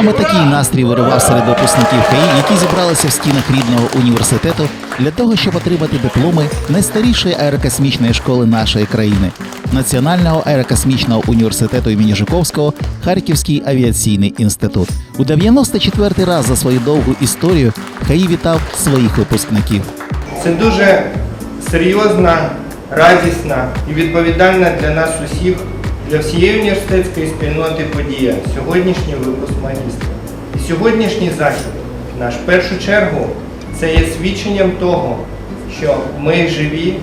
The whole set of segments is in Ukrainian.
Саме такий настрій виривав серед випускників ХАІ, які зібралися в стінах рідного університету для того, щоб отримати дипломи найстарішої аерокосмічної школи нашої країни Національного аерокосмічного університету імені Жуковського Харківський авіаційний інститут. У 94-й раз за свою довгу історію ХАІ вітав своїх випускників. Це дуже серйозна, радісна і відповідальна для нас усіх, для всієї університетської спільноти подія, сьогоднішній випуск магістра. І сьогоднішній захід, наш першу чергу, це є свідченням того, що ми живі,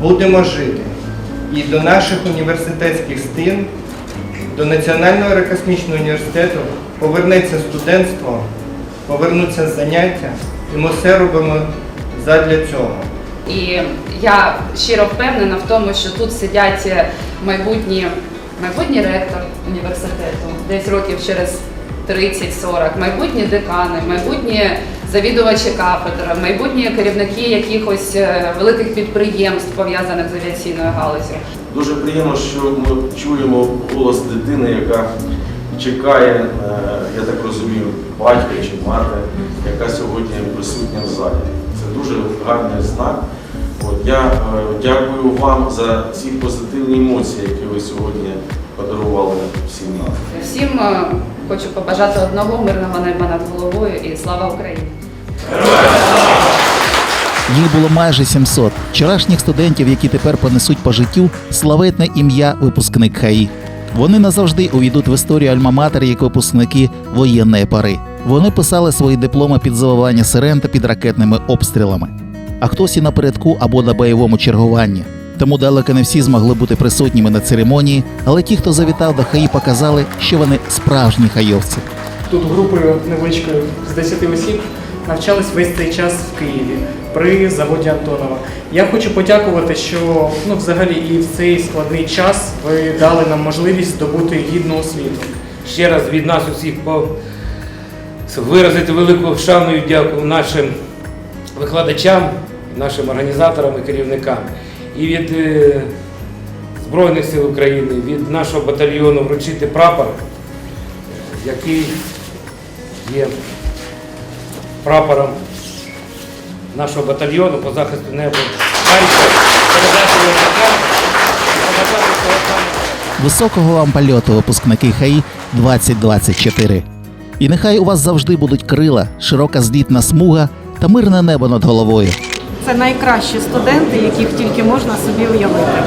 будемо жити. І до наших університетських стін, до Національного аерокосмічного університету повернеться студентство, повернуться заняття, і ми все робимо задля цього. І я щиро впевнена в тому, що тут сидять майбутні, майбутній ректор університету, десь років через 30-40, майбутні декани, майбутні завідувачі кафедр, майбутні керівники якихось е, великих підприємств, пов'язаних з авіаційною галузю. Дуже приємно, що ми чуємо голос дитини, яка чекає, е, я так розумію, батька чи мати, яка сьогодні присутня в залі. Це дуже гарний знак. От, я е, дякую вам за ці позитивні емоції, які ви сьогодні подарували всім нам. Всім е, хочу побажати одного мирного неба над головою і слава Україні! Їх було майже 700 вчорашніх студентів, які тепер понесуть по життю славетне ім'я випускник ХАІ. Вони назавжди увійдуть в історію альма-матері як випускники воєнної пари. Вони писали свої дипломи під завивання сирен та під ракетними обстрілами. А хтось і напередку або на бойовому чергуванні. Тому далеко не всі змогли бути присутніми на церемонії, але ті, хто завітав до ХАІ, показали, що вони справжні хайовці. Тут групою невеличкою з 10 осіб навчались весь цей час в Києві при заводі Антонова. Я хочу подякувати, що ну, взагалі і в цей складний час ви дали нам можливість здобути гідну освіту. ще раз від нас усіх по- виразити велику шану і дяку нашим викладачам, нашим організаторам і керівникам. І від е, Збройних сил України, від нашого батальйону вручити прапор, який є прапором нашого батальйону по захисту неба. Високого вам польоту, випускники ХАІ 2024. І нехай у вас завжди будуть крила, широка злітна смуга та мирне небо над головою. Це найкращі студенти, яких тільки можна собі уявити.